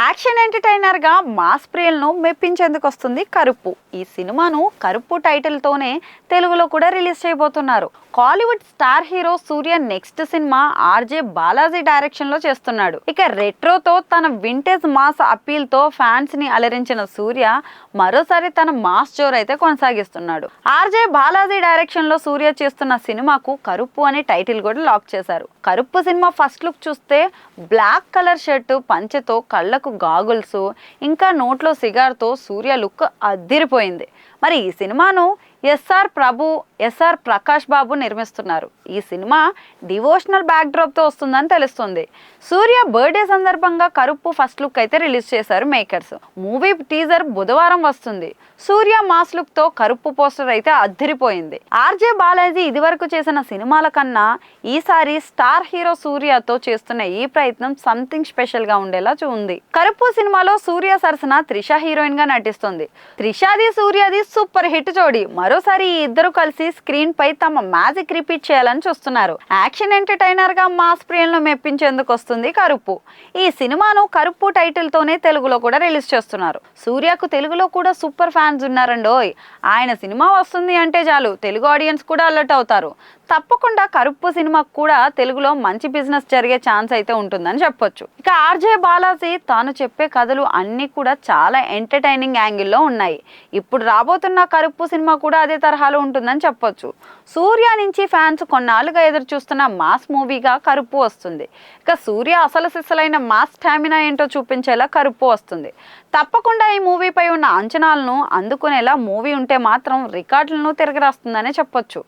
Action ఎంటర్టైనర్గా mass ప్రియులను మెప్పించేందుకు వస్తుంది కరుపు ఈ సినిమాను కరుపు టైటిల్ తోనే తెలుగులో కూడా రిలీజ్ చేయబోతున్నారు. Kollywood star hero Suriya next cinema RJ Balaji డైరెక్షన్లో చేస్తున్నాడు. ఇక రెట్రోతో తన వింటేజ్ మాస్ అప్పీల్తో ఫ్యాన్స్ని ఫ్యాన్స్ని అలరించిన సూర్య మరోసారి తన మాస్ జోర్ అయితే కొనసాగిస్తున్నాడు. ఆర్జే బాలాజీ డైరెక్షన్లో సూర్య చేస్తున్న సినిమాకు కరుపు అనే టైటిల్ కూడా లాక్ చేశారు. కరుపు సినిమా ఫస్ట్ లుక్ చూస్తే బ్లాక్ కలర్ షర్టు పంచెతో కళ్ళకు గాగుల్స్ ఇంకా నోట్లో సిగార్తో సూర్య లుక్ అద్దిరిపోయింది. మరి ఈ సినిమాను ఎస్ఆర్ ప్రభు ఎస్ఆర్ ప్రకాష్ బాబు నిర్మిస్తున్నారు. ఈ సినిమా డివోషనల్ బ్యాక్డ్రాప్తో వస్తుందని తెలుస్తుంది. సూర్య బర్త్డే సందర్భంగా కరుపు ఫస్ట్ లుక్ అయితే రిలీజ్ చేశారు మేకర్స్. మూవీ టీజర్ బుధవారం వస్తుంది. సూర్య మాస్ లుక్తో కరుపు పోస్టర్ అయితే అద్దిరిపోయింది. ఆర్జే బాలాజీ ఇదివరకు చేసిన సినిమాల కన్నా ఈసారి స్టార్ హీరో సూర్యతో చేస్తున్న ఈ ప్రయత్నం సంథింగ్ స్పెషల్గా ఉండేలా ఉంది. కరుపు సినిమాలో సూర్య సరసన త్రిష హీరోయిన్గా నటిస్తుంది. త్రిషాది సూర్యది సూపర్ హిట్ జోడి. మరోసారి ఇద్దరు కలిసి స్క్రీన్ పై తమ మ్యాజిక్ రిపీట్ చేయాలని చూస్తున్నారు. యాక్షన్ ఎంటర్టైనర్గా మాస్ ప్రియులను మెప్పించేందుకు వస్తుంది కరుపు. ఈ సినిమాను కరుపు టైటిల్ తోనే తెలుగులో కూడా రిలీజ్ చేస్తున్నారు. సూర్యకు తెలుగులో కూడా సూపర్ ఫ్యాన్స్ ఉన్నారండోయ్. ఆయన సినిమా వస్తుంది అంటే చాలు. తెలుగు ఆడియన్స్ కూడా అలర్ట్ అవుతారు. తప్పకుండా కరుపు సినిమాకు కూడా తెలుగులో మంచి బిజినెస్ జరిగే ఛాన్స్ అయితే ఉంటుందని చెప్పొచ్చు. ఇక ఆర్జే బాలాజీ తాను చెప్పే కథలు అన్నీ కూడా చాలా ఎంటర్టైనింగ్ యాంగిల్లో ఉన్నాయి. ఇప్పుడు రాబోతున్న కరుపు సినిమా కూడా అదే తరహాలో ఉంటుందని చెప్పొచ్చు. సూర్య నుంచి ఫ్యాన్స్ కొన్నాళ్ళుగా ఎదురు చూస్తున్న మాస్ మూవీగా కరుపు వస్తుంది. ఇక సూర్య అసలు సిసలైన మాస్ స్టామినా ఏంటో చూపించేలా కరుపు వస్తుంది. తప్పకుండా ఈ మూవీపై ఉన్న అంచనాలను అందుకునేలా మూవీ ఉంటే మాత్రం రికార్డులను తిరగరాస్తుందనే చెప్పొచ్చు.